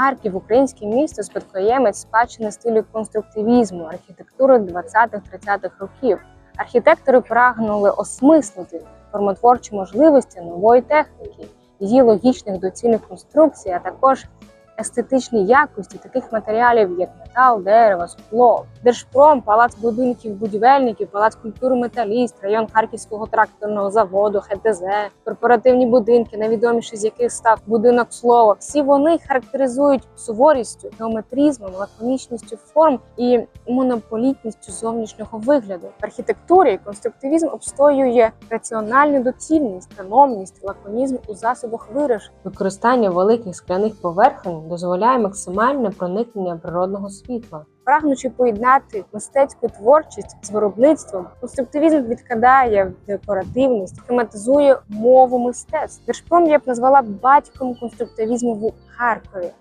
Харків, українське місто, спадкоємець спадщини стилю конструктивізму, архітектури 20-30-х років. Архітектори прагнули осмислити формотворчі можливості нової техніки, її логічних доцільних конструкцій, а також естетичні якості таких матеріалів, як метал, дерево, скло. Держпром, палац будинків будівельників, палац культури металіст, район Харківського тракторного заводу, ХТЗ, корпоративні будинки, найвідоміший з яких став будинок слова. Всі вони характеризують суворістю, геометризмом, лаконічністю форм і монополітністю зовнішнього вигляду. В архітектурі конструктивізм обстоює раціональну доцільність, економність, лаконізм у засобах вираження. Використання великих скляних поверхень дозволяє максимальне проникнення природного світла. Прагнучи поєднати мистецьку творчість з виробництвом, конструктивізм відкидає декоративність, тематизує мову мистецтв. Держпром я б назвала батьком конструктивізму в Харкові.